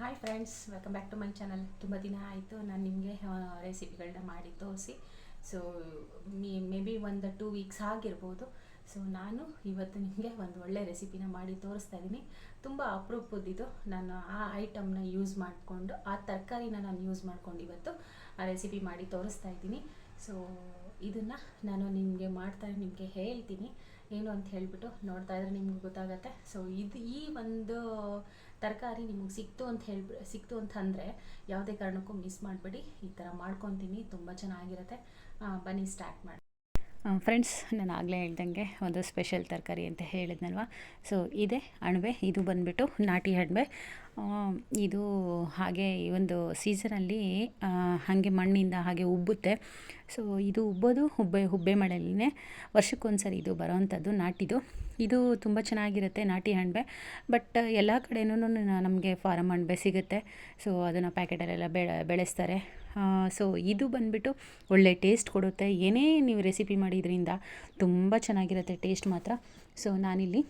Hi friends welcome back to my channel ತುಂಬ ದಿನ ಆಯಿತು, ನಾನು ನಿಮಗೆ ರೆಸಿಪಿಗಳನ್ನ ಮಾಡಿ ತೋರಿಸಿ. ಸೊ ಮೀ ಮೇ ಬಿ ಒಂದು ಟೂ ವೀಕ್ಸ್ ಆಗಿರ್ಬೋದು. ಸೊ ನಾನು ಇವತ್ತು ನಿಮಗೆ ಒಂದು ಒಳ್ಳೆ ರೆಸಿಪಿನ ಮಾಡಿ ತೋರಿಸ್ತಾ ಇದ್ದೀನಿ ತುಂಬ ಅಪರೂಪದ್ದಿದ್ದು ನಾನು ಆ ಐಟಮ್ನ ಯೂಸ್ ಮಾಡಿಕೊಂಡು, ಆ ತರಕಾರಿನ ನಾನು ಯೂಸ್ ಮಾಡ್ಕೊಂಡು ಇವತ್ತು ಆ ರೆಸಿಪಿ ಮಾಡಿ ತೋರಿಸ್ತಾ ಇದ್ದೀನಿ ಸೊ ಇದನ್ನು ನಾನು ನಿಮಗೆ ಮಾಡ್ತಾ, ನಿಮಗೆ ಹೇಳ್ತೀನಿ. ಏನು ಅಂತ ಹೇಳಿಬಿಟ್ಟು ನೋಡ್ತಾ ಇದ್ರೆ ನಿಮ್ಗೆ ಗೊತ್ತಾಗತ್ತೆ. ಸೊ ಇದು ಈ ಒಂದು ತರಕಾರಿ ನಿಮಗೆ ಸಿಕ್ತು ಅಂತ ಹೇಳ್ಬಿ, ಸಿಕ್ತು ಅಂತಂದರೆ ಯಾವುದೇ ಕಾರಣಕ್ಕೂ ಮಿಸ್ ಮಾಡಬೇಡಿ. ಈ ಥರ ಮಾಡ್ಕೊತೀನಿ, ತುಂಬ ಚೆನ್ನಾಗಿರುತ್ತೆ. ಬನ್ನಿ ಸ್ಟಾರ್ಟ್ ಮಾಡಿ. ಫ್ರೆಂಡ್ಸ್ ನಾನು ಆಗಲೇ ಹೇಳ್ದಂಗೆ ಒಂದು ಸ್ಪೆಷಲ್ ತರಕಾರಿ ಅಂತ ಹೇಳಿದ್ನಲ್ವ? ಸೊ ಇದೆ ಅಣಬೆ, ಇದು ಬಂದುಬಿಟ್ಟು ನಾಟಿ ಅಣಬೆ. ಇದು ಹಾಗೆ ಈ ಒಂದು ಸೀಸನಲ್ಲಿ ಹಾಗೆ ಮಣ್ಣಿಂದ ಹಾಗೆ ಉಬ್ಬುತ್ತೆ. ಸೊ ಇದು ಉಬ್ಬೋದು ಹುಬ್ಬೆ ಹುಬ್ಬೆ ಮಳೆಯಲ್ಲೇ ವರ್ಷಕ್ಕೊಂದ್ಸರಿ ಇದು ಬರೋವಂಥದ್ದು ನಾಟಿದು. ಇದು ತುಂಬ ಚೆನ್ನಾಗಿರುತ್ತೆ ನಾಟಿ ಹಣ್ಬೆ ಬಟ್ ಎಲ್ಲ ಕಡೆನೂ ನಮಗೆ ಫಾರಮ್ ಹಣ್ಬೆ ಸಿಗುತ್ತೆ. ಸೊ ಅದನ್ನು ಪ್ಯಾಕೆಟಲ್ಲೆಲ್ಲ ಬೆಳೆ, ಬೆಳೆಸ್ತಾರೆ. ಸೊ ಇದು ಬಂದುಬಿಟ್ಟು ಒಳ್ಳೆ ಟೇಸ್ಟ್ ಕೊಡುತ್ತೆ. ಏನೇ ನೀವು ರೆಸಿಪಿ ಮಾಡಿದ್ರಿಂದ ತುಂಬ ಚೆನ್ನಾಗಿರುತ್ತೆ ಟೇಸ್ಟ್ ಮಾತ್ರ. ಸೊ ನಾನಿಲ್ಲಿ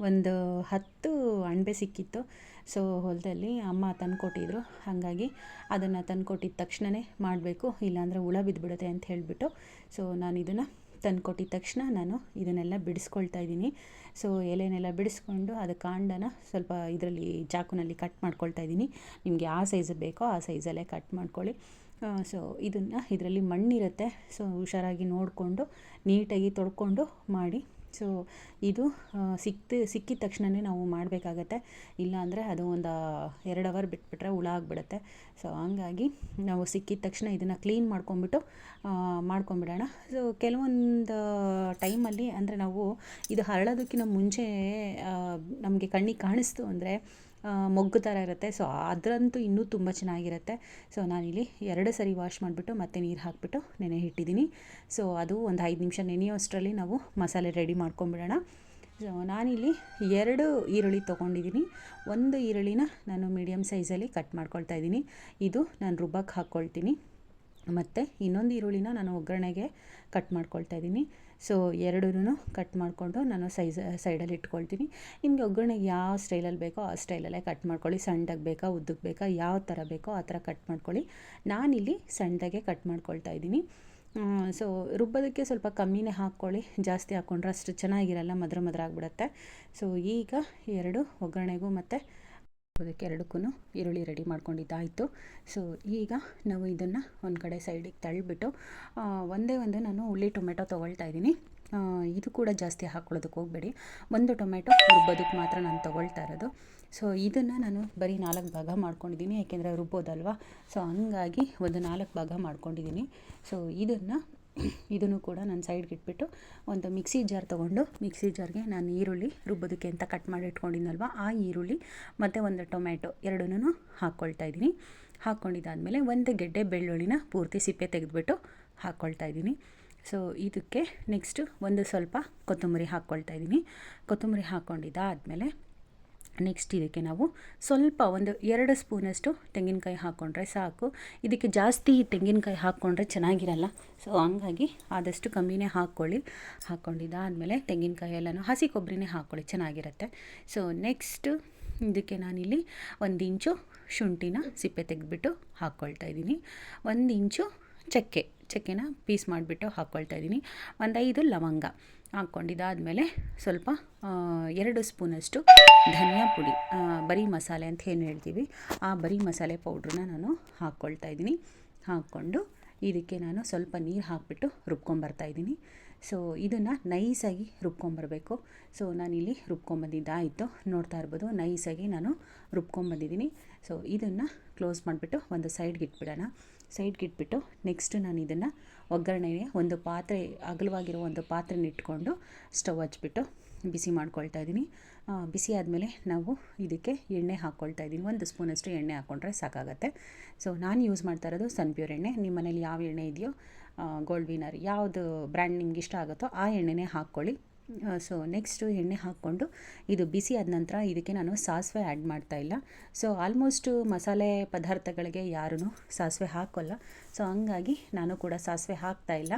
ಒಂದು ಹತ್ತು ಅಣಬೆ ಸಿಕ್ಕಿತ್ತು. ಸೊ ಹೊಲದಲ್ಲಿ ಅಮ್ಮ ತಂದುಕೊಟ್ಟಿದ್ರು. ಹಾಗಾಗಿ ಅದನ್ನು ತಂದುಕೊಟ್ಟಿದ್ದ ತಕ್ಷಣವೇ ಮಾಡಬೇಕು. ಇಲ್ಲಾಂದರೆ ಹುಳ ಬಿದ್ದುಬಿಡುತ್ತೆ ಅಂತ ಹೇಳಿಬಿಟ್ಟು. ಸೊ ನಾನು ಇದನ್ನು ತಂದುಕೊಟ್ಟಿದ ತಕ್ಷಣ ನಾನು ಇದನ್ನೆಲ್ಲ ಬಿಡಿಸ್ಕೊಳ್ತಾ ಇದ್ದೀನಿ. ಸೊ ಎಲೆನೆಲ್ಲ ಬಿಡಿಸ್ಕೊಂಡು ಅದು ಕಾಂಡನ ಸ್ವಲ್ಪ ಇದರಲ್ಲಿ ಚಾಕುನಲ್ಲಿ ಕಟ್ ಮಾಡ್ಕೊಳ್ತಾ ಇದ್ದೀನಿ. ನಿಮಗೆ ಯಾವ ಸೈಜ್ ಬೇಕೋ ಆ ಸೈಜಲ್ಲೇ ಕಟ್ ಮಾಡ್ಕೊಳ್ಳಿ. ಸೊ ಇದನ್ನು ಇದರಲ್ಲಿ ಮಣ್ಣಿರುತ್ತೆ. ಸೊ ಹುಷಾರಾಗಿ ನೋಡಿಕೊಂಡು, ನೀಟಾಗಿ ತೊಳ್ಕೊಂಡು ಮಾಡಿ ಸೊ ಇದು ಸಿಕ್ತು, ಸಿಕ್ಕಿದ ತಕ್ಷಣವೇ ನಾವು ಮಾಡಬೇಕಾಗತ್ತೆ. ಇಲ್ಲಾಂದರೆ ಅದು ಒಂದು ಎರಡು ಅವರ್ ಬಿಟ್ಬಿಟ್ರೆ ಹುಳ ಆಗಿಬಿಡುತ್ತೆ. ಸೊ ಹಂಗಾಗಿ ನಾವು ಸಿಕ್ಕಿದ ತಕ್ಷಣ ಇದನ್ನು ಕ್ಲೀನ್ ಮಾಡ್ಕೊಂಬಿಟ್ಟು ಮಾಡ್ಕೊಂಬಿಡೋಣ ಸೊ ಕೆಲವೊಂದು ಟೈಮಲ್ಲಿ ಅಂದರೆ ನಾವು ಇದು ಹರಳೋದಕ್ಕಿಂತ ಮುಂಚೆ ನಮಗೆ ಕಣ್ಣಿಗೆ ಕಾಣಿಸ್ತು ಅಂದರೆ ಮೊಗ್ಗು ಥರ ಇರುತ್ತೆ. ಸೊ ಅದರಂತೂ ಇನ್ನೂ ತುಂಬ ಚೆನ್ನಾಗಿರುತ್ತೆ. ಸೊ ನಾನಿಲ್ಲಿ ಎರಡು ಸರಿ ವಾಶ್ ಮಾಡಿಬಿಟ್ಟು ಮತ್ತೆ ನೀರು ಹಾಕಿಬಿಟ್ಟು ನೆನೆ ಇಟ್ಟಿದ್ದೀನಿ. ಸೊ ಅದು ಒಂದು ಐದು ನಿಮಿಷ ನೆನೆಯೋಷ್ಟರಲ್ಲಿ ನಾವು ಮಸಾಲೆ ರೆಡಿ ಮಾಡ್ಕೊಂಬಿಡೋಣ. ಸೊ ನಾನಿಲ್ಲಿ ಎರಡು ಈರುಳ್ಳಿ ತೊಗೊಂಡಿದ್ದೀನಿ. ಒಂದು ಈರುಳ್ಳಿನ ನಾನು ಮೀಡಿಯಮ್ ಸೈಜಲ್ಲಿ ಕಟ್ ಮಾಡ್ಕೊಳ್ತಾ ಇದ್ದೀನಿ. ಇದು ನಾನು ರುಬ್ಬಕ್ಕೆ ಹಾಕ್ಕೊಳ್ತೀನಿ ಮತ್ತು ಇನ್ನೊಂದು ಈರುಳ್ಳಿನ ನಾನು ಒಗ್ಗರಣೆಗೆ ಕಟ್ ಮಾಡ್ಕೊಳ್ತಾ ಇದ್ದೀನಿ. ಸೊ ಎರಡೂ ಕಟ್ ಮಾಡಿಕೊಂಡು ನಾನು ಸೈಜ್ ಸೈಡಲ್ಲಿ ಇಟ್ಕೊಳ್ತೀನಿ. ನಿಮಗೆ ಒಗ್ಗರಣೆಗೆ ಯಾವ ಸ್ಟೈಲಲ್ಲಿ ಬೇಕೋ ಆ ಸ್ಟೈಲಲ್ಲೇ ಕಟ್ ಮಾಡ್ಕೊಳ್ಳಿ. ಸಣ್ಣದಾಗಿ ಬೇಕಾ, ಉದ್ದಕ್ಕೆ ಬೇಕಾ, ಯಾವ ಥರ ಬೇಕೋ ಆ ಥರ ಕಟ್ ಮಾಡ್ಕೊಳ್ಳಿ. ನಾನಿಲ್ಲಿ ಸಣ್ಣದಾಗೆ ಕಟ್ ಮಾಡ್ಕೊಳ್ತಾ ಇದ್ದೀನಿ. ಸೊ ರುಬ್ಬೋದಕ್ಕೆ ಸ್ವಲ್ಪ ಕಮ್ಮಿನೇ ಹಾಕ್ಕೊಳ್ಳಿ. ಜಾಸ್ತಿ ಹಾಕ್ಕೊಂಡ್ರೆ ಅಷ್ಟು ಚೆನ್ನಾಗಿರಲ್ಲ, ಮದ್ರ ಮದ್ರ ಆಗಿಬಿಡತ್ತೆ. ಸೊ ಈಗ ಎರಡು ಒಗ್ಗರಣೆಗೂ ಮತ್ತು ಅದಕ್ಕೆ ಎರಡಕ್ಕೂ ಈರುಳ್ಳಿ ರೆಡಿ ಮಾಡ್ಕೊಂಡಿದ್ದಾಯಿತು. ಸೊ ಈಗ ನಾವು ಇದನ್ನು ಒಂದು ಕಡೆ ಸೈಡಿಗೆ ತಳ್ಳಿಬಿಟ್ಟು ಒಂದೇ ಒಂದು ನಾನು ಉಳ್ಳಿ ಟೊಮೆಟೊ ತೊಗೊಳ್ತಾ ಇದ್ದೀನಿ. ಇದು ಕೂಡ ಜಾಸ್ತಿ ಹಾಕ್ಕೊಳ್ಳೋದಕ್ಕೆ ಹೋಗಬೇಡಿ. ಒಂದು ಟೊಮೆಟೊ ರುಬ್ಬೋದಕ್ಕೆ ಮಾತ್ರ ನಾನು ತೊಗೊಳ್ತಾ ಇರೋದು. ಸೊ ಇದನ್ನು ನಾನು ಬರೀ ನಾಲ್ಕು ಭಾಗ ಮಾಡ್ಕೊಂಡಿದ್ದೀನಿ, ಯಾಕೆಂದರೆ ರುಬ್ಬೋದಲ್ವ? ಸೊ ಹಂಗಾಗಿ ಒಂದು ನಾಲ್ಕು ಭಾಗ ಮಾಡ್ಕೊಂಡಿದ್ದೀನಿ. ಸೊ ಇದನ್ನು ಇದನ್ನು ಕೂಡ ನಾನು ಸೈಡ್ಗೆ ಇಟ್ಬಿಟ್ಟು ಒಂದು ಮಿಕ್ಸಿ ಜಾರ್ ತೊಗೊಂಡು ಮಿಕ್ಸಿ ಜಾರ್ಗೆ ನಾನು ಈರುಳ್ಳಿ ರುಬ್ಬೋದಕ್ಕೆ ಅಂತ ಕಟ್ ಮಾಡಿ ಇಟ್ಕೊಂಡಿದ್ನಲ್ವ? ಆ ಈರುಳ್ಳಿ ಮತ್ತು ಒಂದು ಟೊಮ್ಯಾಟೊ ಎರಡನ್ನೂ ಹಾಕ್ಕೊಳ್ತಾ ಇದ್ದೀನಿ. ಹಾಕ್ಕೊಂಡಿದ್ದಾದಮೇಲೆ ಒಂದು ಗೆಡ್ಡೆ ಬೆಳ್ಳುಳ್ಳಿನ ಪೂರ್ತಿ ಸಿಪ್ಪೆ ತೆಗೆದುಬಿಟ್ಟು ಹಾಕ್ಕೊಳ್ತಾ ಇದ್ದೀನಿ. ಸೊ ಇದಕ್ಕೆ ನೆಕ್ಸ್ಟು ಒಂದು ಸ್ವಲ್ಪ ಕೊತ್ತಂಬರಿ ಹಾಕ್ಕೊಳ್ತಾ ಇದ್ದೀನಿ. ಕೊತ್ತಂಬರಿ ಹಾಕ್ಕೊಂಡಿದ್ದಾದಮೇಲೆ ನೆಕ್ಸ್ಟ್ ಇದಕ್ಕೆ ನಾವು ಸ್ವಲ್ಪ ಒಂದು ಎರಡು ಸ್ಪೂನಷ್ಟು ತೆಂಗಿನಕಾಯಿ ಹಾಕ್ಕೊಂಡ್ರೆ ಸಾಕು. ಇದಕ್ಕೆ ಜಾಸ್ತಿ ತೆಂಗಿನಕಾಯಿ ಹಾಕ್ಕೊಂಡ್ರೆ ಚೆನ್ನಾಗಿರಲ್ಲ. ಸೊ ಹಂಗಾಗಿ ಆದಷ್ಟು ಕಮ್ಮಿನೇ ಹಾಕ್ಕೊಳ್ಳಿ ಹಾಕ್ಕೊಂಡಿದ್ದಾದಮೇಲೆ ತೆಂಗಿನಕಾಯಿ ಎಲ್ಲನೂ ಹಸಿ ಕೊಬ್ಬರಿನೇ ಹಾಕ್ಕೊಳ್ಳಿ ಚೆನ್ನಾಗಿರುತ್ತೆ. ಸೊ ನೆಕ್ಸ್ಟು ಇದಕ್ಕೆ ನಾನಿಲ್ಲಿ ಒಂದು ಇಂಚು ಶುಂಠಿನ ಸಿಪ್ಪೆ ತೆಗೆದ್ಬಿಟ್ಟು ಹಾಕ್ಕೊಳ್ತಾ ಇದ್ದೀನಿ. ಒಂದು ಇಂಚು ಚಕ್ಕೆ, ಚಕ್ಕೆನ ಪೀಸ್ ಮಾಡಿಬಿಟ್ಟು ಹಾಕ್ಕೊಳ್ತಾ ಇದ್ದೀನಿ. ಒಂದು ಐದು ಲವಂಗ ಹಾಕ್ಕೊಂಡಿದ್ದಾದಮೇಲೆ ಸ್ವಲ್ಪ ಎರಡು ಸ್ಪೂನಷ್ಟು ಧನಿಯಾ ಪುಡಿ ಬರೀ ಮಸಾಲೆ ಅಂತ ಏನು ಹೇಳ್ತೀವಿ, ಆ ಬರೀ ಮಸಾಲೆ ಪೌಡ್ರನ್ನ ನಾನು ಹಾಕ್ಕೊಳ್ತಾ ಇದ್ದೀನಿ. ಹಾಕ್ಕೊಂಡು ಇದಕ್ಕೆ ನಾನು ಸ್ವಲ್ಪ ನೀರು ಹಾಕಿಬಿಟ್ಟು ರುಬ್ಕೊಂಬರ್ತಾ ಇದ್ದೀನಿ. ಸೊ, ಇದನ್ನು ನೈಸಾಗಿ ರುಬ್ಕೊಂಬರ್ಬೇಕು. ಸೊ, ನಾನಿಲ್ಲಿ ರುಬ್ಕೊಂಬಂದಿದ್ದಾಯಿತು. ನೋಡ್ತಾ ಇರ್ಬೋದು, ನೈಸಾಗಿ ನಾನು ರುಬ್ಕೊಂಬಂದಿದ್ದೀನಿ ಸೊ ಇದನ್ನು ಕ್ಲೋಸ್ ಮಾಡಿಬಿಟ್ಟು ಒಂದು ಸೈಡ್ಗೆ ಇಟ್ಬಿಡೋಣ. ಸೈಡ್ಗೆ ಇಟ್ಬಿಟ್ಟು ನೆಕ್ಸ್ಟ್ ನಾನು ಇದನ್ನು ಒಗ್ಗರಣೆಗೆ ಒಂದು ಪಾತ್ರೆ ಅಗಲವಾಗಿರೋ ಒಂದು ಪಾತ್ರೆನ ಇಟ್ಕೊಂಡು ಸ್ಟವ್ ಹಚ್ಬಿಟ್ಟು ಬಿಸಿ ಮಾಡ್ಕೊಳ್ತಾ ಇದ್ದೀನಿ. ಬಿಸಿ ಆದಮೇಲೆ ನಾವು ಇದಕ್ಕೆ ಎಣ್ಣೆ ಹಾಕ್ಕೊಳ್ತಾ ಇದ್ದೀನಿ. ಒಂದು ಸ್ಪೂನಷ್ಟು ಎಣ್ಣೆ ಹಾಕ್ಕೊಂಡ್ರೆ ಸಾಕಾಗತ್ತೆ. ಸೊ ನಾನು ಯೂಸ್ ಮಾಡ್ತಾ ಇರೋದು ಸನ್ಪ್ಯೂರ್ ಎಣ್ಣೆ. ನಿಮ್ಮ ಮನೇಲಿ ಯಾವ ಎಣ್ಣೆ ಇದೆಯೋ ಗೋಲ್ಡ್ ವಿನರ್ ಯಾವುದು ಬ್ರ್ಯಾಂಡ್ ನಿಮ್ಗೆ ಇಷ್ಟ ಆಗುತ್ತೋ ಆ ಎಣ್ಣೆನೇ ಹಾಕ್ಕೊಳ್ಳಿ. ಸೊ ನೆಕ್ಸ್ಟು ಎಣ್ಣೆ ಹಾಕ್ಕೊಂಡು ಇದು ಬಿಸಿ ಆದ ನಂತರ ಇದಕ್ಕೆ ನಾನು ಸಾಸಿವೆ ಆ್ಯಡ್ ಮಾಡ್ತಾ ಇಲ್ಲ. ಸೊ ಆಲ್ಮೋಸ್ಟು ಮಸಾಲೆ ಪದಾರ್ಥಗಳಿಗೆ ಯಾರೂ ಸಾಸಿವೆ ಹಾಕೋಲ್ಲ. ಸೊ ಹಂಗಾಗಿ ನಾನು ಕೂಡ ಸಾಸಿವೆ ಹಾಕ್ತಾ ಇಲ್ಲ.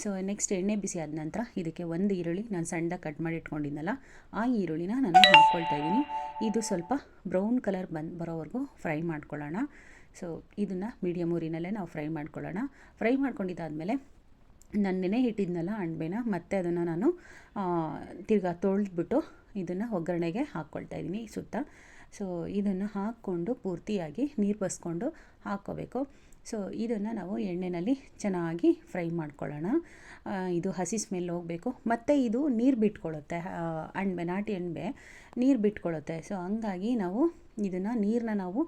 ಸೊ ನೆಕ್ಸ್ಟ್ ಎಣ್ಣೆ ಬಿಸಿ ಆದ ನಂತರ ಇದಕ್ಕೆ ಒಂದು ಈರುಳ್ಳಿ ನಾನು ಸಣ್ಣದಾಗಿ ಕಟ್ ಮಾಡಿ ಇಟ್ಕೊಂಡಿದ್ನಲ್ಲ, ಆ ಈರುಳ್ಳಿನ ನಾನು ಹಾಕ್ಕೊಳ್ತಾ ಇದ್ದೀನಿ. ಇದು ಸ್ವಲ್ಪ ಬ್ರೌನ್ ಕಲರ್ ಬಂದು ಬರೋವರೆಗೂ ಫ್ರೈ ಮಾಡ್ಕೊಳ್ಳೋಣ. ಸೊ ಇದನ್ನು ಮೀಡಿಯಮ್ ಊರಿನಲ್ಲೇ ನಾವು ಫ್ರೈ ಮಾಡ್ಕೊಳ್ಳೋಣ. ಫ್ರೈ ಮಾಡ್ಕೊಂಡಿದ್ದಾದಮೇಲೆ ನಾನು ನೆನೆ ಇಟ್ಟಿದ್ನಲ್ಲ ಅಣ್ಬೆನ ಮತ್ತೆ ಅದನ್ನು ನಾನು ತಿರ್ಗಾ ತೊಳೆದ್ಬಿಟ್ಟು ಇದನ್ನು ಒಗ್ಗರಣೆಗೆ ಹಾಕ್ಕೊಳ್ತಾ ಇದ್ದೀನಿ ಸುತ್ತ. ಸೊ ಇದನ್ನು ಹಾಕ್ಕೊಂಡು ಪೂರ್ತಿಯಾಗಿ ನೀರು ಬಸ್ಕೊಂಡು ಹಾಕ್ಕೋಬೇಕು ಸೊ ಇದನ್ನು ನಾವು ಎಣ್ಣೆಯಲ್ಲಿ ಚೆನ್ನಾಗಿ ಫ್ರೈ ಮಾಡ್ಕೊಳ್ಳೋಣ. ಇದು ಹಸಿ ಸ್ಮೆಲ್ ಹೋಗಬೇಕು. ಮತ್ತು ಇದು ನೀರು ಬಿಟ್ಕೊಳ್ಳುತ್ತೆ ಅಣಬೆ ನಾಟಿ ಅಣಬೆ ನೀರು ಬಿಟ್ಕೊಳ್ಳುತ್ತೆ. ಸೊ ಹಂಗಾಗಿ ನಾವು ಇದನ್ನು ನೀರನ್ನ ನಾವು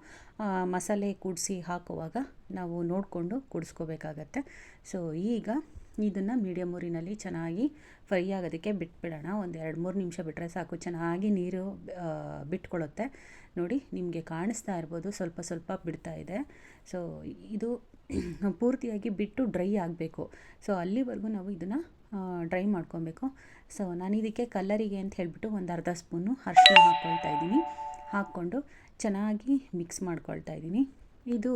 ಮಸಾಲೆ ಕುಡಿಸಿ ಹಾಕುವಾಗ ನಾವು ನೋಡಿಕೊಂಡು ಕುಡಿಸ್ಕೋಬೇಕಾಗತ್ತೆ. ಸೊ ಈಗ ಇದನ್ನು ಮೀಡಿಯಮ್ ಊರಿನಲ್ಲಿ ಚೆನ್ನಾಗಿ ಫ್ರೈ ಆಗೋದಕ್ಕೆ ಬಿಟ್ಬಿಡೋಣ. ಒಂದು ಎರಡು ಮೂರು ನಿಮಿಷ ಬಿಟ್ಟರೆ ಸಾಕು. ಚೆನ್ನಾಗಿ ನೀರು ಬಿಟ್ಕೊಳ್ಳುತ್ತೆ ನೋಡಿ, ನಿಮಗೆ ಕಾಣಿಸ್ತಾ ಇರ್ಬೋದು. ಸ್ವಲ್ಪ ಸ್ವಲ್ಪ ಬಿಡ್ತಾ ಇದೆ. ಸೊ ಇದು ಪೂರ್ತಿಯಾಗಿ ಬಿಟ್ಟು ಡ್ರೈ ಆಗಬೇಕು. ಸೊ ಅಲ್ಲಿವರೆಗೂ ನಾವು ಇದನ್ನು ಡ್ರೈ ಮಾಡ್ಕೊಬೇಕು. ಸೊ ನಾನು ಇದಕ್ಕೆ ಕಲ್ಲರಿಗೆ ಅಂತ ಹೇಳಿಬಿಟ್ಟು ಒಂದು ಅರ್ಧ ಸ್ಪೂನು ಅರಿಶಿನ ಹಾಕ್ಕೊಳ್ತಾ ಇದ್ದೀನಿ. ಹಾಕ್ಕೊಂಡು ಚೆನ್ನಾಗಿ ಮಿಕ್ಸ್ ಮಾಡ್ಕೊಳ್ತಾ ಇದ್ದೀನಿ. ಇದು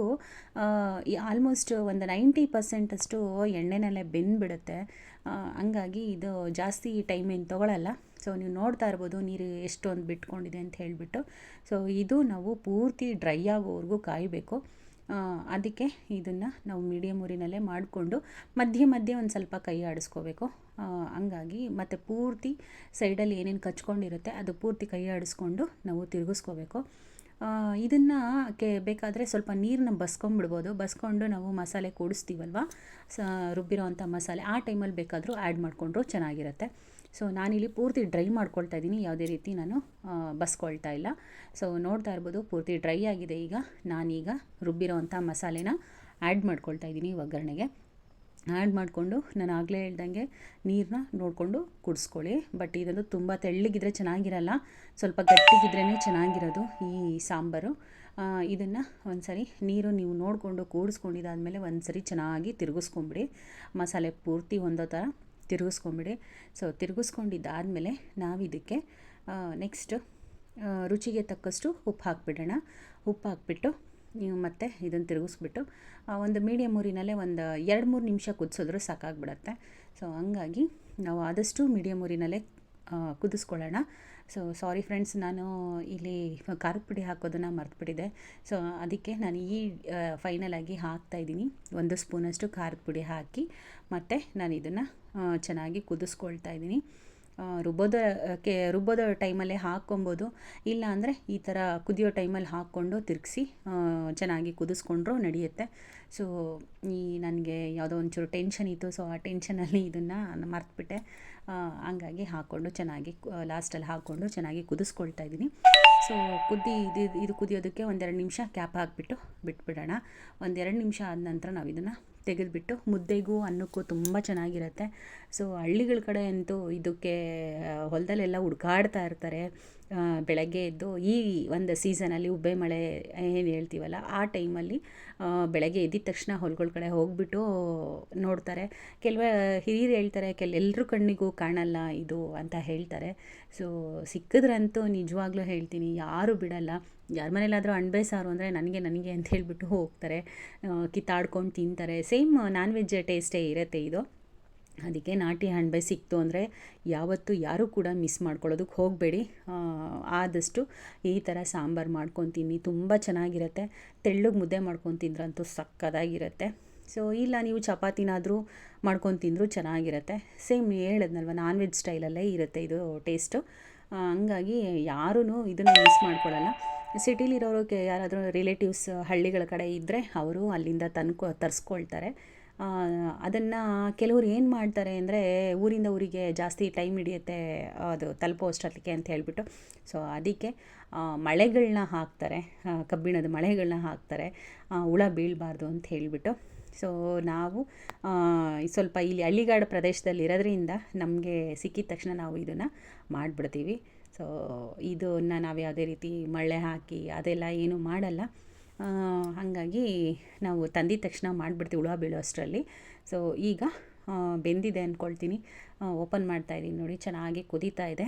ಆಲ್ಮೋಸ್ಟ್ ಒಂದು ನೈಂಟಿ ಪರ್ಸೆಂಟಷ್ಟು ಎಣ್ಣೆನಲ್ಲೇ ಬೆಂದ್ಬಿಡುತ್ತೆ. ಹಂಗಾಗಿ ಇದು ಜಾಸ್ತಿ ಟೈಮ್ ಏನು ತೊಗೊಳಲ್ಲ. ಸೊ ನೀವು ನೋಡ್ತಾ ಇರ್ಬೋದು ನೀರು ಎಷ್ಟೊಂದು ಬಿಟ್ಕೊಂಡಿದೆ ಅಂತ ಹೇಳಿಬಿಟ್ಟು. ಸೊ ಇದು ನಾವು ಪೂರ್ತಿ ಡ್ರೈ ಆಗೋವರೆಗೂ ಕಾಯಬೇಕು. ಅದಕ್ಕೆ ಇದನ್ನು ನಾವು ಮೀಡಿಯಮ್ ಊರಿನಲ್ಲೇ ಮಾಡಿಕೊಂಡು ಮಧ್ಯೆ ಮಧ್ಯೆ ಒಂದು ಸ್ವಲ್ಪ ಕೈ ಆಡಿಸ್ಕೋಬೇಕು. ಹಂಗಾಗಿ ಮತ್ತು ಪೂರ್ತಿ ಸೈಡಲ್ಲಿ ಏನೇನು ಕಚ್ಕೊಂಡಿರುತ್ತೆ ಅದು ಪೂರ್ತಿ ಕೈ ಆಡಿಸ್ಕೊಂಡು ನಾವು ತಿರುಗಿಸ್ಕೋಬೇಕು. ಇದನ್ನು ಕೆ, ಬೇಕಾದರೆ ಸ್ವಲ್ಪ ನೀರನ್ನ ಬಸ್ಕೊಂಬಿಡ್ಬೋದು. ಬಸ್ಕೊಂಡು ನಾವು ಮಸಾಲೆ ಕೂಡಿಸ್ತೀವಲ್ವ? ಸ ರುಬ್ಬಿರೋ ಅಂಥ ಮಸಾಲೆ ಆ ಟೈಮಲ್ಲಿ ಬೇಕಾದರೂ ಆ್ಯಡ್ ಮಾಡಿಕೊಂಡ್ರು ಚೆನ್ನಾಗಿರುತ್ತೆ. ಸೊ, ನಾನಿಲ್ಲಿ ಪೂರ್ತಿ ಡ್ರೈ ಮಾಡ್ಕೊಳ್ತಾ ಇದ್ದೀನಿ. ಯಾವುದೇ ರೀತಿ ನಾನು ಬಸ್ಕೊಳ್ತಾ ಇಲ್ಲ. ಸೊ, ನೋಡ್ತಾ ಇರ್ಬೋದು ಪೂರ್ತಿ ಡ್ರೈ ಆಗಿದೆ ಈಗ. ನಾನೀಗ ರುಬ್ಬಿರೋ ಅಂಥ ಮಸಾಲೆನ ಆ್ಯಡ್ ಮಾಡ್ಕೊಳ್ತಾ ಇದ್ದೀನಿ ಒಗ್ಗರಣೆಗೆ. ಆ್ಯಡ್ ಮಾಡಿಕೊಂಡು ನಾನು ಆಗಲೇ ಹೇಳ್ದಂಗೆ ನೀರನ್ನ ನೋಡಿಕೊಂಡು ಕುಡಿಸ್ಕೊಳ್ಳಿ. ಬಟ್ ಇದೊಂದು ತುಂಬ ತೆಳ್ಳಗಿದ್ರೆ ಚೆನ್ನಾಗಿರಲ್ಲ. ಸ್ವಲ್ಪ ಗಟ್ಟಿಗಿದ್ರೇ ಚೆನ್ನಾಗಿರೋದು ಈ ಸಾಂಬಾರು. ಇದನ್ನು ಒಂದ್ಸರಿ ನೀರು ನೀವು ನೋಡಿಕೊಂಡು ಕೂಡಿಸ್ಕೊಂಡಿದ್ದಾದಮೇಲೆ ಒಂದು ಸರಿ ಚೆನ್ನಾಗಿ ತಿರುಗಿಸ್ಕೊಂಬಿಡಿ. ಮಸಾಲೆ ಪೂರ್ತಿ ಹೊಂದೋ ಥರ ತಿರುಗಿಸ್ಕೊಂಬಿಡಿ. ಸೊ ತಿರುಗಿಸ್ಕೊಂಡಿದ್ದಾದಮೇಲೆ ನಾವಿದಕ್ಕೆ ನೆಕ್ಸ್ಟ್ ರುಚಿಗೆ ತಕ್ಕಷ್ಟು ಉಪ್ಪು ಹಾಕ್ಬಿಡೋಣ. ಉಪ್ಪು ಹಾಕ್ಬಿಟ್ಟು ನೀವು ಮತ್ತೆ ಇದನ್ನು ತಿರುಗಿಸ್ಬಿಟ್ಟು ಒಂದು ಮೀಡಿಯಮ್ ಊರಿನಲ್ಲೇ ಒಂದು ಎರಡು ಮೂರು ನಿಮಿಷ ಕುದಿಸಿದ್ರು ಸಾಕಾಗ್ಬಿಡತ್ತೆ. ಸೊ ಹಂಗಾಗಿ ನಾವು ಆದಷ್ಟು ಮೀಡಿಯಮ್ ಊರಿನಲ್ಲೇ ಕುದಿಸ್ಕೊಳ್ಳೋಣ. ಸೊ ಸಾರಿ ಫ್ರೆಂಡ್ಸ್ ನಾನು ಇಲ್ಲಿ ಖಾರದ ಪುಡಿ ಹಾಕೋದನ್ನು ಮರ್ತುಬಿಟ್ಟಿದೆ ಸೊ ಅದಕ್ಕೆ ನಾನು ಈ ಫೈನಲ್ ಆಗಿ ಹಾಕ್ತಾಯಿದ್ದೀನಿ ಒಂದು ಸ್ಪೂನಷ್ಟು ಖಾರದ ಪುಡಿ ಹಾಕಿ, ಮತ್ತು ನಾನು ಇದನ್ನು ಚೆನ್ನಾಗಿ ಕುದಿಸ್ಕೊಳ್ತಾ ಇದ್ದೀನಿ. ಆ, ರುಬ್ಬೋದ ಕೆ ರುಬ್ಬೋದ ಟೈಮಲ್ಲೇ ಹಾಕ್ಕೊಬೋದು. ಇಲ್ಲ ಅಂದರೆ ಈ ಥರ ಕುದಿಯೋ ಟೈಮಲ್ಲಿ ಹಾಕ್ಕೊಂಡು ತಿರುಗಿಸಿ ಚೆನ್ನಾಗಿ ಕುದಿಸ್ಕೊಂಡ್ರೂ ನಡೆಯುತ್ತೆ. ಸೊ ಈ ನನಗೆ ಯಾವುದೋ ಒಂಚೂರು ಟೆನ್ಷನ್ ಇತ್ತು ಸೊ ಆ ಟೆನ್ಷನಲ್ಲಿ ಇದನ್ನು ಮರ್ತುಬಿಟ್ಟೆ. ಹಂಗಾಗಿ ಹಾಕ್ಕೊಂಡು ಚೆನ್ನಾಗಿ ಲಾಸ್ಟಲ್ಲಿ ಹಾಕ್ಕೊಂಡು ಚೆನ್ನಾಗಿ ಕುದಿಸ್ಕೊಳ್ತಾ ಇದ್ದೀನಿ. ಸೊ ಕುದ್ದಿ ಇದು ಇದು ಕುದಿಯೋದಕ್ಕೆ ಒಂದೆರಡು ನಿಮಿಷ ಕ್ಯಾಪ್ ಹಾಕಿಬಿಟ್ಟು ಬಿಟ್ಬಿಡೋಣ. ಒಂದೆರಡು ನಿಮಿಷ ಆದ ನಂತರ ನಾವು ಇದನ್ನು ತೆಗೆದುಬಿಟ್ಟು ಮುದ್ದೆಗೂ ಅನ್ನಕ್ಕೂ ತುಂಬ ಚೆನ್ನಾಗಿರುತ್ತೆ. ಸೊ ಹಳ್ಳಿಗಳ ಕಡೆ ಅಂತೂ ಇದಕ್ಕೆ ಹೊಲದಲ್ಲೆಲ್ಲ ಹುಡ್ಕಾಡ್ತಾ ಇರ್ತಾರೆ. ಬೆಳಗ್ಗೆ ಎದ್ದು ಈ ಒಂದು ಸೀಸನಲ್ಲಿ ಉಬ್ಬೆ ಮಳೆ ಏನು ಹೇಳ್ತೀವಲ್ಲ, ಆ ಟೈಮಲ್ಲಿ ಬೆಳಗ್ಗೆ ಎದ್ದಿದ ತಕ್ಷಣ ಹೊಲ್ಗಳ ಕಡೆ ಹೋಗ್ಬಿಟ್ಟು ನೋಡ್ತಾರೆ. ಕೆಲವ, ಹಿರಿಯರು ಹೇಳ್ತಾರೆ, ಕೆಲ ಎಲ್ಲರ ಕಣ್ಣಿಗೂ ಕಾಣಲ್ಲ ಇದು ಅಂತ ಹೇಳ್ತಾರೆ. ಸೊ ಸಿಕ್ಕಿದ್ರಂತೂ ನಿಜವಾಗ್ಲೂ ಹೇಳ್ತೀನಿ, ಯಾರೂ ಬಿಡಲ್ಲ. ಯಾರ ಮನೇಲಾದರೂ ಅಣ್ಬೆ ಸಾರು ಅಂದರೆ ನನಗೆ ನನಗೆ ಅಂತ ಹೇಳಿಬಿಟ್ಟು ಹೋಗ್ತಾರೆ. ಕಿತ್ತಾಡ್ಕೊಂಡು ತಿಂತಾರೆ. ಸೇಮ್ ನಾನ್ ವೆಜ್ ಟೇಸ್ಟೇ ಇರುತ್ತೆ ಇದು. ಅದಕ್ಕೆ ನಾಟಿ ಹಣ್ಬೆ ಸಿಕ್ತು ಅಂದರೆ ಯಾವತ್ತೂ ಯಾರೂ ಕೂಡ ಮಿಸ್ ಮಾಡ್ಕೊಳ್ಳೋದಕ್ಕೆ ಹೋಗಬೇಡಿ. ಆದಷ್ಟು ಈ ಥರ ಸಾಂಬಾರು ಮಾಡ್ಕೊತೀನಿ, ತುಂಬ ಚೆನ್ನಾಗಿರುತ್ತೆ. ತೆಳ್ಳಗೆ ಮುದ್ದೆ ಮಾಡ್ಕೊಂಡು ತಿಂದ್ರಂತೂ ಸಕ್ಕದಾಗಿರುತ್ತೆ. ಸೊ ಇಲ್ಲ ನೀವು ಚಪಾತಿನಾದರೂ ಮಾಡ್ಕೊಂಡು ತಿಂದರೂ ಚೆನ್ನಾಗಿರುತ್ತೆ. ಸೇಮ್ ಹೇಳಿದ್ನಲ್ವ ನಾನ್ ವೆಜ್ ಸ್ಟೈಲಲ್ಲೇ ಇರುತ್ತೆ ಇದು ಟೇಸ್ಟು ಹಂಗಾಗಿ ಯಾರೂ ಇದನ್ನು ಮಿಸ್ ಮಾಡ್ಕೊಳ್ಳಲ್ಲ. ಸಿಟಿಲಿರೋರು ಯಾರಾದರೂ ರಿಲೇಟಿವ್ಸ್ ಹಳ್ಳಿಗಳ ಕಡೆ ಇದ್ದರೆ ಅವರು ಅಲ್ಲಿಂದ ತಂದ್ಕೊ ತರಿಸ್ಕೊಳ್ತಾರೆ. ಅದನ್ನು ಕೆಲವ್ರು ಏನು ಮಾಡ್ತಾರೆ ಅಂದರೆ ಊರಿಂದ ಊರಿಗೆ ಜಾಸ್ತಿ ಟೈಮ್ ಹಿಡಿಯುತ್ತೆ, ಅದು ತಲುಪೋ ಅಷ್ಟೊತ್ತಿಗೆ ಅಂತ ಹೇಳಿಬಿಟ್ಟು. ಸೊ ಅದಕ್ಕೆ ಮಳೆಗಳನ್ನ ಹಾಕ್ತಾರೆ ಕಬ್ಬಿಣದ ಮಳೆಗಳನ್ನ ಹಾಕ್ತಾರೆ ಹುಳ ಬೀಳಬಾರ್ದು ಅಂತ ಹೇಳಿಬಿಟ್ಟು. ಸೊ ನಾವು ಸ್ವಲ್ಪ ಇಲ್ಲಿ ಹಳ್ಳಿಗಾಡು ಪ್ರದೇಶದಲ್ಲಿ ಇರೋದ್ರಿಂದ ನಮಗೆ ಸಿಕ್ಕಿದ ತಕ್ಷಣ ನಾವು ಇದನ್ನು ಮಾಡಿಬಿಡ್ತೀವಿ. ಸೊ ಇದನ್ನು ನಾವು ಯಾವುದೇ ರೀತಿ ಮಳೆ ಹಾಕಿ ಅದೆಲ್ಲ ಏನೂ ಮಾಡಲ್ಲ. ಹಾಗಾಗಿ ನಾವು ತಂದಿದ ತಕ್ಷಣ ಮಾಡಿಬಿಡ್ತೀವಿ ಹುಳ ಬೀಳೋ ಅಷ್ಟರಲ್ಲಿ. ಸೊ ಈಗ ಬೆಂದಿದೆ ಅಂದ್ಕೊಳ್ತೀನಿ ಓಪನ್ ಮಾಡ್ತಾ ಇದ್ದೀನಿ ನೋಡಿ, ಚೆನ್ನಾಗಿ ಕುದೀತಾ ಇದೆ.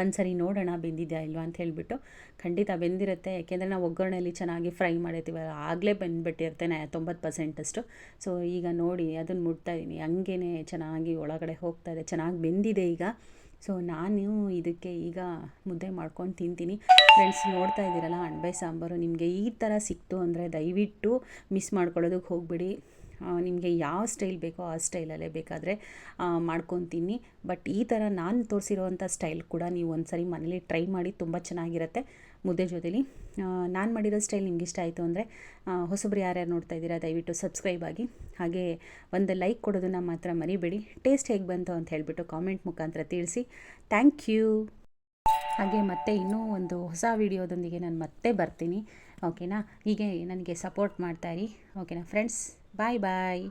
ಒಂದು ಸರಿ ನೋಡೋಣ ಬೆಂದಿದೆಯಾ ಇಲ್ವಾ ಅಂತ ಹೇಳಿಬಿಟ್ಟು. ಖಂಡಿತ ಬೆಂದಿರುತ್ತೆ, ಯಾಕೆಂದರೆ ನಾವು ಒಗ್ಗರಣೆಯಲ್ಲಿ ಚೆನ್ನಾಗಿ ಫ್ರೈ ಮಾಡಿರ್ತೀವಲ್ಲ, ಆಗಲೇ ಬೆಂದ್ಬಿಟ್ಟಿರುತ್ತೆ ನಾ ತೊಂಬತ್ತು ಪರ್ಸೆಂಟಷ್ಟು. ಸೊ ಈಗ ನೋಡಿ, ಅದನ್ನು ಮುಟ್ತಾ ಇದ್ದೀನಿ. ಹಂಗೇ ಚೆನ್ನಾಗಿ ಒಳಗಡೆ ಹೋಗ್ತಾ ಇದೆ, ಚೆನ್ನಾಗಿ ಬೆಂದಿದೆ ಈಗ. ಸೊ ನಾನು ಇದಕ್ಕೆ ಈಗ ಮುದ್ದೆ ಮಾಡ್ಕೊಂಡು ತಿಂತೀನಿ. ಫ್ರೆಂಡ್ಸ್ ನೋಡ್ತಾ ಇದ್ದೀರಲ್ಲ ಅಣಬೆ ಸಾಂಬಾರು. ನಿಮಗೆ ಈ ಥರ ಸಿಕ್ತು ಅಂದರೆ ದಯವಿಟ್ಟು ಮಿಸ್ ಮಾಡ್ಕೊಳ್ಳೋದಕ್ಕೆ ಹೋಗಬೇಡಿ. ನಿಮಗೆ ಯಾವ ಸ್ಟೈಲ್ ಬೇಕೋ ಆ ಸ್ಟೈಲಲ್ಲೇ ಬೇಕಾದರೆ ಮಾಡ್ಕೊತೀನಿ ಬಟ್ ಈ ಥರ ನಾನು ತೋರಿಸಿರೋವಂಥ ಸ್ಟೈಲ್ ಕೂಡ ನೀವು ಒಂದು ಸರಿ ಮನೇಲಿ ಟ್ರೈ ಮಾಡಿ, ತುಂಬ ಚೆನ್ನಾಗಿರುತ್ತೆ. ಮುದ್ದೆ ಜೊತೆಲಿ. ನಾನು ಮಾಡಿರೋ ಸ್ಟೈಲ್ ನಿಮ್ಗೆ ಇಷ್ಟ ಆಯಿತು ಅಂದರೆ ಹೊಸಬ್ರು ಯಾರ್ಯಾರು ನೋಡ್ತಾ ಇದ್ದೀರಾ, ದಯವಿಟ್ಟು ಸಬ್ಸ್ಕ್ರೈಬ್ ಆಗಿ. ಹಾಗೆ ಒಂದು ಲೈಕ್ ಕೊಡೋದನ್ನು ಮಾತ್ರ ಮರಿಬೇಡಿ. ಟೇಸ್ಟ್ ಹೇಗೆ ಬಂತು ಅಂತ ಹೇಳಿಬಿಟ್ಟು ಕಾಮೆಂಟ್ ಮುಖಾಂತರ ತಿಳಿಸಿ. ಥ್ಯಾಂಕ್ ಯು ಹಾಗೆ ಮತ್ತೆ ಇನ್ನೂ ಒಂದು ಹೊಸ ವಿಡಿಯೋದೊಂದಿಗೆ ನಾನು ಮತ್ತೆ ಬರ್ತೀನಿ. ಓಕೆನಾ ಹೀಗೆ ನನಗೆ ಸಪೋರ್ಟ್ ಮಾಡ್ತಾಯಿರಿ ಓಕೆನಾ ಫ್ರೆಂಡ್ಸ್ ಬಾಯ್ ಬಾಯ್